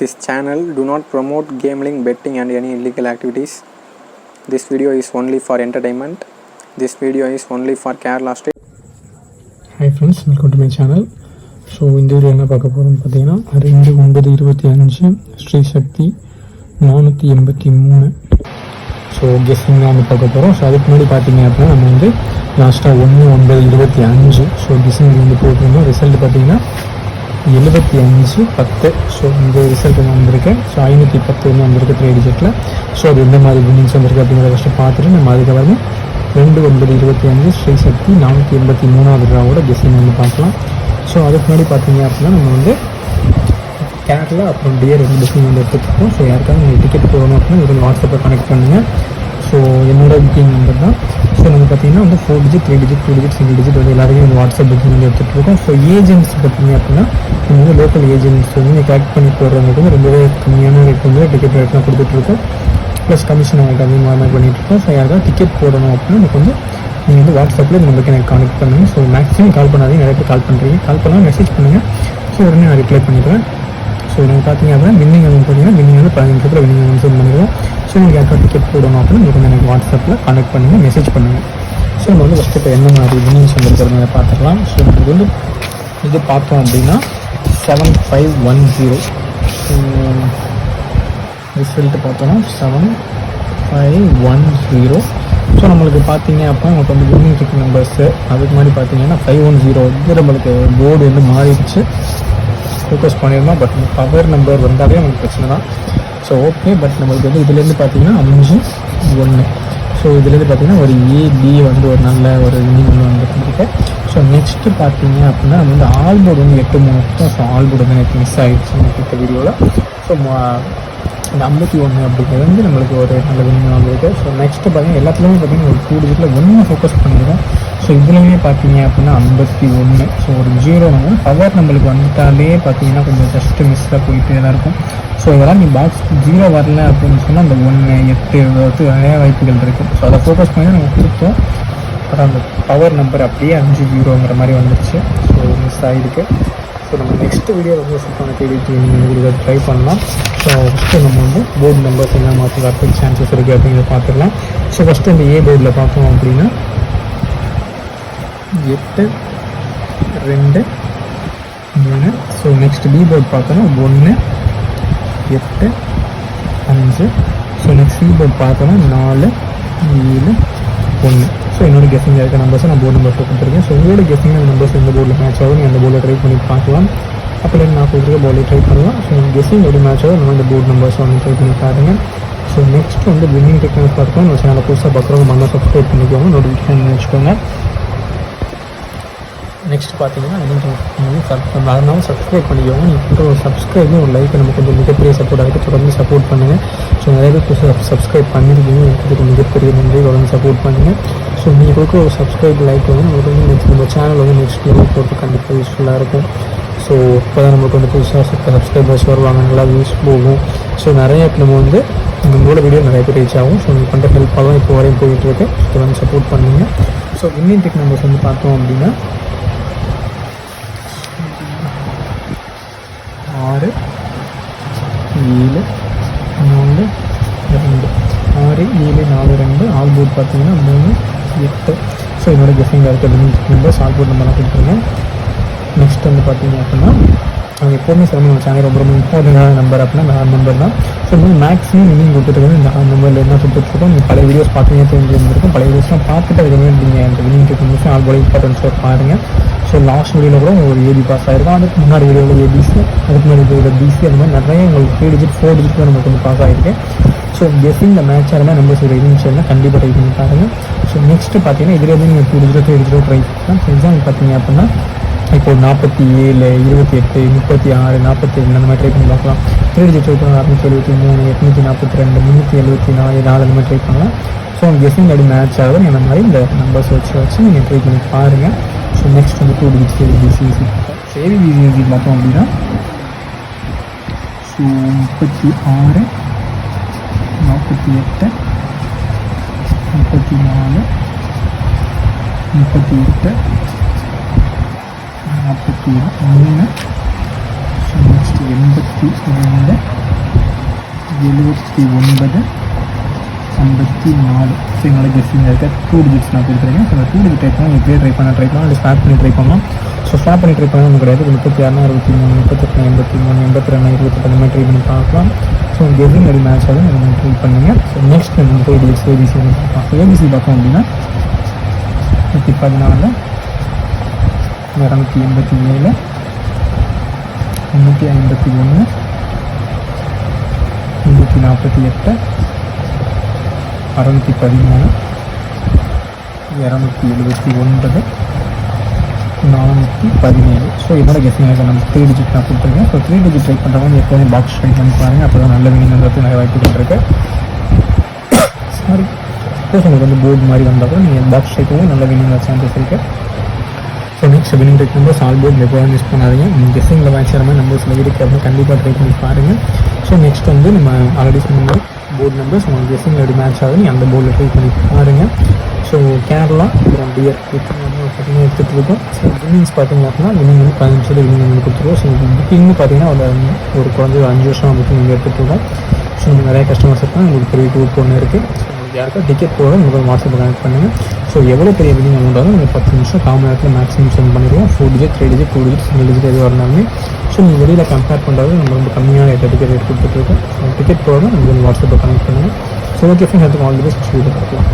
This channel do not promote gambling, betting and any illegal activities. This video is only for entertainment. This video is only for Kerala state. Hi friends welcome to my channel so இந்த video என்ன பார்க்க போகிறோம்னு பார்த்தீங்கன்னா ரெண்டு ஒன்பது இருபத்தி அஞ்சு ஸ்ரீ சக்தி நானூற்றி எண்பத்தி மூணு ஸோ கெஸ்டிங் தான் வந்து பார்க்க போகிறோம் ஸோ அதுக்கு முன்னாடி பார்த்தீங்க அப்படின்னா நம்ம வந்து லாஸ்ட்டாக ஒன்று ஒன்பது இருபத்தி அஞ்சு ஸோ கெஸ்டிங் வந்து போட்டிருந்தோம் ரிசல்ட் பார்த்தீங்கன்னா எழுபத்தி அஞ்சு பத்து. ஸோ இந்த ரிசல்ட் ஒன்று வந்திருக்கு. ஸோ ஐநூற்றி பத்து ஒன்று வந்திருக்கு த்ரீ டிஜெட்டில் ஸோ அது எந்த மாதிரி வின்னிங்ஸ் வந்திருக்கு அப்படிங்கிறத ஃபஸ்ட்டு பார்த்துட்டு நம்ம அதுக்கப்புறமே ரெண்டு ஒன்பது இருபத்தி அஞ்சு ஸ்ரீ சக்தி நானூற்றி எண்பத்தி மூணாவது ரூபாவோட கெஸ்டிங் வந்து பார்க்கலாம். ஸோ அதுக்கு முன்னாடி பார்த்தீங்க அப்படின்னா நம்ம வந்து கேரளா அப்புறம் டியர் ரெண்டு புக்கிங் வந்து எடுத்துக்கிட்டோம் ஸோ யாருக்காவது நீங்கள் டிக்கெட் போகணும் அப்படின்னா இதில் வாட்ஸ்அப்பில் கனெக்ட் பண்ணுங்கள் ஸோ என்னோட புக்கிங் நம்பர் தான். ஸோ நம்ம பார்த்தீங்கன்னா வந்து four digit three digit two digit single digit வந்து எல்லாருமே வந்து வாட்ஸ்அப் புக்கிங் வந்து எடுத்துகிட்டு இருக்கோம். ஸோ ஏஜென்ட்ஸ் பார்த்தீங்க அப்படின்னா நீங்கள் வந்து லோக்கல் ஏஜென்ட்ஸ் வந்து நீங்கள் கலெக்ட் பண்ணி போடுறவங்களுக்கு வந்து ரொம்பவே கம்மியான ரேட் வந்து டிக்கெட் ரேட்லாம் கொடுத்துட்ருக்கோம் ப்ளஸ் கமிஷன் அவங்கள்ட்ட வந்து மாதிரி பண்ணிகிட்ருக்கோம் ஸோ யாராவது டிக்கெட் போடணும் அப்படின்னா எனக்கு வந்து நீங்கள் வந்து வாட்ஸ்அப்பில் இந்த நம்பருக்கு எனக்கு கான்டெக்ட் பண்ணுங்கள் ஸோ மேக்ஸிமம் கால் பண்ணாதீங்க. நிறைய பேர் கால் பண்ணுறீங்க கால் பண்ணால் மெசேஜ் பண்ணுங்கள் ஸோ உடனே நான் ரிப்ளை பண்ணிடுவேன் ஸோ நீங்கள் பார்த்தீங்க அப்படின்னா வின்னிங் வந்து பார்த்தீங்கன்னா வின்னிங் வந்து பதினஞ்சு நிமிஷத்தில் வின்னிங் வந்து சென்ட் பண்ணிடுவோம். ஸோ நீங்கள் யாருக்காவது டிக்கெட் போடணும் அப்படின்னு நீங்கள் வந்து எனக்கு வாட்ஸ்அப்பில் கனெக்ட் பண்ணுங்கள் மெசேஜ் பண்ணுங்கள் ஸோ நம்ம வந்து ஃபஸ்ட்டு இப்போ என்ன மாதிரி வின்னிங்ஸ் வந்துருக்கிறத பார்த்துக்கலாம். ஸோ நமக்கு வந்து இது பார்த்தோம் அப்படின்னா seven five one zero result பார்த்தோன்னா seven five one zero so நம்மளுக்கு பார்த்தீங்க அப்போ நமக்கு வந்து வின்னிங் டிக்கெட் நம்பர்ஸு அதுக்கு முன்னாடி பார்த்தீங்கன்னா ஃபைவ் ஒன் ஜீரோ வந்து நம்மளுக்கு போர்டு வந்து மாறிடுச்சு. ஃபோக்கஸ் பண்ணியிருந்தோம் பட் பவர் நம்பர் வந்தாலே நமக்கு பிரச்சனை தான். ஸோ ஓகே பட் நம்மளுக்கு வந்து இதுலேருந்து பார்த்தீங்கன்னா அஞ்சு ஒன்று ஸோ இதுலேருந்து பார்த்தீங்கன்னா ஒரு ஏபி வந்து ஒரு நல்ல ஒரு வின்னிங் வந்து வந்துருக்கு ஸோ நெக்ஸ்ட்டு பார்த்தீங்க அப்படின்னா நம்ம வந்து ஆல் போர்டு வந்து எட்டு மூணு. ஸோ ஆல் போர்டு வந்து எனக்கு மிஸ் ஆகிடுச்சு இந்த வீடியோவில் ஸோ இந்த ஐம்பத்தி ஒன்று அப்படிங்கிறது வந்து நம்மளுக்கு ஒரு நல்ல வின்னிங் வந்திருக்கு ஸோ நெக்ஸ்ட்டு பார்த்தீங்கன்னா எல்லாத்துலேயுமே பார்த்தீங்கன்னா ஒரு டூ ஒன்று ஃபோக்கஸ் பண்ணியிருக்கோம் ஸோ இதுலேயுமே பார்த்தீங்க அப்படின்னா ஐம்பத்தி ஒன்று ஸோ ஒரு ஜீரோ வந்து பவர் நம்மளுக்கு வந்துட்டாலே பார்த்தீங்கன்னா கொஞ்சம் ஜஸ்ட்டு மிஸ்ஸாக போயிட்டே தான் இருக்கும். ஸோ இதெல்லாம் நீ பாக்ஸ் ஜீரோ வரல அப்படின்னு சொன்னால் அந்த ஒன்று எட்டு வந்து நிறைய வாய்ப்புகள் இருக்குது ஸோ அதை ஃபோக்கஸ் பண்ணி நம்ம கொடுத்தோம். அப்புறம் அந்த பவர் நம்பர் அப்படியே அஞ்சு ஜீரோங்கிற மாதிரி வந்துருச்சு. ஸோ மிஸ் ஆகிருக்கு ஸோ நம்ம நெக்ஸ்ட் வீடியோ ரொம்ப சூப்பரான தேடிட்டு உங்களுக்கு ட்ரை பண்ணலாம். ஸோ ஃபஸ்ட்டு நம்ம வந்து போர்டு நம்பர்ஸ் என்ன மாற்றி வரதுக்கு சான்சஸ் இருக்குது அப்படிங்கிறத பார்த்துக்கலாம் ஸோ ஃபஸ்ட்டு இந்த ஏ போர்டில் பார்த்தோம் அப்படின்னா எட்டு ரெண்டு மூணு. ஸோ நெக்ஸ்ட் பி போர்டு பார்த்தோன்னா ஒன்று எட்டு அஞ்சு. ஸோ நெக்ஸ்ட் சி போர்டு பார்த்தோன்னா நாலு ஏழு ஒன்று ஸோ என்னோட கெஸ்ஸிங் இருக்க நம்பர்ஸை நான் போர்டு நம்பர் கொடுத்துருக்கேன். ஸோ உங்களோட கெஸிங் நம்பர்ஸ் எந்த போர்டில் மேட்ச் ஆகும் நீங்கள் அந்த போர்டில் ட்ரை பண்ணி பார்க்கலாம். அப்படி நான் கொடுத்துருக்க போர்டில் ட்ரை பண்ணலாம். ஸோ கெஸிங் எப்படி மேட்ச் ஆகும் நம்ம அந்த போர்டு நம்பர்ஸ் வந்து ட்ரை பண்ணி பாருங்கள் ஸோ நெக்ஸ்ட் வந்து வின்னிங் டெக்னிக்ஸ் பார்த்துக்கோங்க நம்ம சேனலை புதுசாக பார்க்குறவங்க மண்ணை சப்ஸ்கிரைப் பண்ணிக்கோங்க. நோட்டிஃபிகேஷன் வச்சுக்கோங்க. நெக்ஸ்ட் பார்த்தீங்கன்னா நீங்கள் சப் அதனால சப்ஸ்கிரைப் பண்ணிக்கோங்க. நீங்கள் ஒரு சப்ஸ்கிரைபும் ஒரு லைக் நமக்கு கொஞ்சம் மிகப்பெரிய சப்போர்ட் ஆகிட்டு தொடர்ந்து சப்போர்ட் பண்ணுங்கள் ஸோ நிறைய பேர் புதுசாக சப்ஸ்கிரைப் பண்ணியிருக்கீங்க எனக்கு மிகப்பெரிய நன்றி. தொடர்ந்து சப்போர்ட் பண்ணுங்கள் ஸோ நீங்கள் கொடுக்குற ஒரு சப்ஸ்கிரைப் லைக் வந்து நமக்கு வந்து நெக்ஸ்ட் நம்ம சேனல் வந்து நெக்ஸ்ட் லெவல் போட்டு கண்டிப்பாக யூஸ்ஃபுல்லாக இருக்கும். ஸோ இப்போ தான் நமக்கு வந்து புதுசாக சப்ஸ்கிரைபர்ஸ் வருவாங்க. நல்லா வியூஸ் போகும். ஸோ நிறைய நம்ம வந்து நம்மளோட வீடியோ நிறைய பேர் ரீச் ஆகும். ஸோ நீங்கள் பண்ணுற ஹெல்ப்பாக தான் இப்போ வரையும் போயிட்டுருக்கு தொடர்ந்து சப்போர்ட் பண்ணுங்கள் ஸோ வின்னிங் டெக் நம்பர்ஸ் வந்து பார்த்தோம் அப்படின்னா ஆறு ஏழு நாலு ரெண்டு ஆறு ஏழு நாலு ரெண்டு ஆல் போர்ட் பார்த்தீங்கன்னா மூணு எட்டு ஸோ என்னோடய கெஸிங்கில் இருக்க limit numbers all board number நான் கொடுத்துருக்கேன் நெக்ஸ்ட் வந்து பார்த்தீங்க அப்படின்னா அவங்க எப்போவுமே சில நம்ம சேனல் ரொம்ப ரொம்ப இம்பார்ட்டண்டான நம்பர் அப்படின்னா நான் நம்பர் தான் ஸோ வந்து மேக்ஸிமம் வினிங் கொடுத்துட்டு வந்து இந்த நம்பரில் என்ன கொடுத்துட்ருக்கோம் நீங்கள் பழைய வீடியோஸ் பார்த்தீங்கன்னா தெரிஞ்சிருந்திருக்கும் பழைய வீடியோஸ்லாம் பார்த்துட்டு அதுக்கு நீங்கள் இந்த winning techniques all board importance பாருங்கள் ஸோ லாஸ்ட் வீடியோவில் கூட ஒரு ஏபி பாஸ் ஆயிருக்கும். அதுக்கு முன்னாடி வீடியோவில் ஏபிசி அதுக்கு முன்னாடி வீடியோவில் பிசி அந்த மாதிரி நிறைய உங்களுக்கு த்ரீ டிஜிட் ஃபோர் டிஜிட் தான் நமக்கு வந்து பாஸ் ஆகிருக்கு ஸோ கெஸ்ஸிங் இந்த மேட்ச் ஆகினா நம்பர்ஸ் ஒரு இனிஷியல்னா கண்டிப்பாக ட்ரை பண்ணி பாருங்க. ஸோ நெக்ஸ்ட்டு பார்த்தீங்கன்னா இதில் வந்து நீங்கள் டூ டிஜிட்டோ த்ரீ டிஜிட்டோ ட்ரை பண்ணலாம். ஃபார் எக்ஸாம்பிள் பார்த்தீங்க அப்படின்னா இப்போ நாற்பத்தி ஏழு இருபத்தி எட்டு முப்பத்தி ஆறு நாற்பத்தி ஏழு அந்த மாதிரி ட்ரை பண்ணி பார்க்கலாம். த்ரீ டிஜிட் ட்ரை பண்ணலாம். அறுநூற்றி எழுபத்தி மூணு எட்நூற்றி நாற்பத்தி ரெண்டு முந்நூற்றி எழுபத்தி நாலு நாலு அந்த மாதிரி ட்ரை பண்ணலாம். ஸோ கெஸ்ஸிங் அப்படி மேட்ச் ஆகும். அந்த மாதிரி இந்த நம்பர்ஸ் வச்சு வச்சு நீங்கள் ட்ரை பண்ணி பாருங்கள் ஸோ நெக்ஸ்ட் வந்து டூ டிஜிட் ஏபிசிசி ஸோ பார்த்தோம் அப்படின்னா ஸோ முப்பத்தி ஆறு நாற்பத்தி எட்டு முப்பத்தி நாலு முப்பத்தி எட்டு நாற்பத்தி மூணு. ஸோ நெக்ஸ்ட் எண்பத்தி ரெண்டு எழுபத்தி ஒன்பது ஐம்பத்தி நாலு. ஸோ என்னோட கெஸ்டிங் இருக்க. டூ டிஜிட்ஸ் நான் கொடுத்துருக்கேன் ஸோ டூ டிஜிட் டைப் பண்ணால் எப்படியே ட்ரை பண்ண ட்ரை பண்ணலாம். இல்லை ஸ்டார்ட் பண்ணி ட்ரை பண்ணலாம். ஸோ ஸ்டார்ட் பண்ணி ட்ரை பண்ணணும் கிடையாது. முப்பத்தி ஆறு அறுபத்தி மூணு முப்பத்தெட்டு எண்பத்தி மூணு எண்பத்தி ரெண்டு இருபத்தெட்டு. அந்த மாதிரி ட்ரை பண்ணி பார்க்கலாம். ஸோ கெஸ்டிங் அப்படி மேட்ச் ஆகும் நீங்கள் ட்ரை பண்ணுங்கள் ஸோ நெக்ஸ்ட் நம்ம டூ டிஜிட்ஸ் ஏபிசி பார்க்கலாம். ஏபிசி பார்த்தோம் அப்படின்னா நூற்றி பதினாலு இரநூத்தி எண்பத்தி ஏழு முந்நூற்றி ஐம்பத்தி ஒன்று முந்நூற்றி நாற்பத்தி எட்டு அறுநூற்றி பதிமூணு இரநூத்தி எழுபத்தி ஒன்பது நானூற்றி பதினேழு. ஸோ என்னோட கெஸ்டிங் எனக்கு நம்ம த்ரீ டிஜிட் நான் கொடுத்துருக்கேன். ஸோ த்ரீ டிஜிட் ட்ரை பண்ணுறவங்க எப்போதுமே பாக்ஸ் ட்ரை பண்ணி பாருங்கள் அப்போ தான் நல்ல வினிங் நிறைய வாய்ப்புகள் இருக்குது சாரி சப்போஸ் உங்களுக்கு வந்து போர்டு மாதிரி வந்தால் கூட நீங்கள் பாக்ஸ் ட்ரை பண்ணி நல்ல வினிங் சான்சஸ் இருக்குது so next winning try board all use miss பண்ணாதீங்க. நீங்கள் கெஸ்டிங்கில் மேட்ச் ஆகிற மாதிரி நம்பர்ஸ் இருக்குது அப்படின்னு கண்டிப்பாக ட்ரை பண்ணி பாருங்கள் ஸோ நெக்ஸ்ட் வந்து நம்ம ஆல்ரெடி சொன்ன மாதிரி போர்டு நம்பர்ஸ் உங்களுக்கு கெஸ்டிங் எப்படி மேட்ச் ஆகுது. நீங்கள் அந்த போர்டில் ட்ரை பண்ணி பாருங்கள் ஸோ கேரளா அப்புறம் பியர் பார்த்தீங்கன்னா எடுத்துகிட்டு இருக்கோம். ஸோ வின்னிங்ஸ் பார்த்தீங்க அப்படின்னா வின்னிங் வந்து பதினஞ்சு சொல்லி வின்னிங் வந்து கொடுத்துருவோம். ஸோ புக்கிங்னு பார்த்தீங்கன்னா ஒரு ஒரு குறைஞ்ச அஞ்சு வருஷம் புக்கிங் நீங்கள் எடுத்துகிட்டு இருக்கோம். ஸோ நிறைய கஸ்டமர்ஸ் இருக்காங்க. உங்களுக்கு பெரிய டூர் ஒன்று இருக்குது யாருக்கா டிக்கெட் போட உங்களுக்கு வாட்ஸ்அப் கனெக்ட் பண்ணுங்கள் ஸோ எவ்வளோ பெரிய வின்னிங் அமௌண்ட் ஆகும் நீங்கள் பத்து நிமிஷம் கால் மணி நேரத்தில் மேக்ஸிமம் சென்ட் பண்ணிடுவோம் four digit three digit two digit single digit எதுவாக இருந்தாலுமே. ஸோ நீங்கள் வெளியில் கம்பேர் பண்ணுறது நம்ம ரொம்ப கம்மியான ரேட்டில் டிக்கெட் ரேட் கொடுத்துட்ருக்கோம் ஸோ டிக்கெட் போட உங்களுக்கு வாட்ஸ்அப்பில் கனெக்ட் பண்ணுங்கள் ஸோ ஓகே ஃப்ரெண்ட்ஸ் அதுக்கு ஆல் தி பெஸ்ட் பார்க்கலாம்.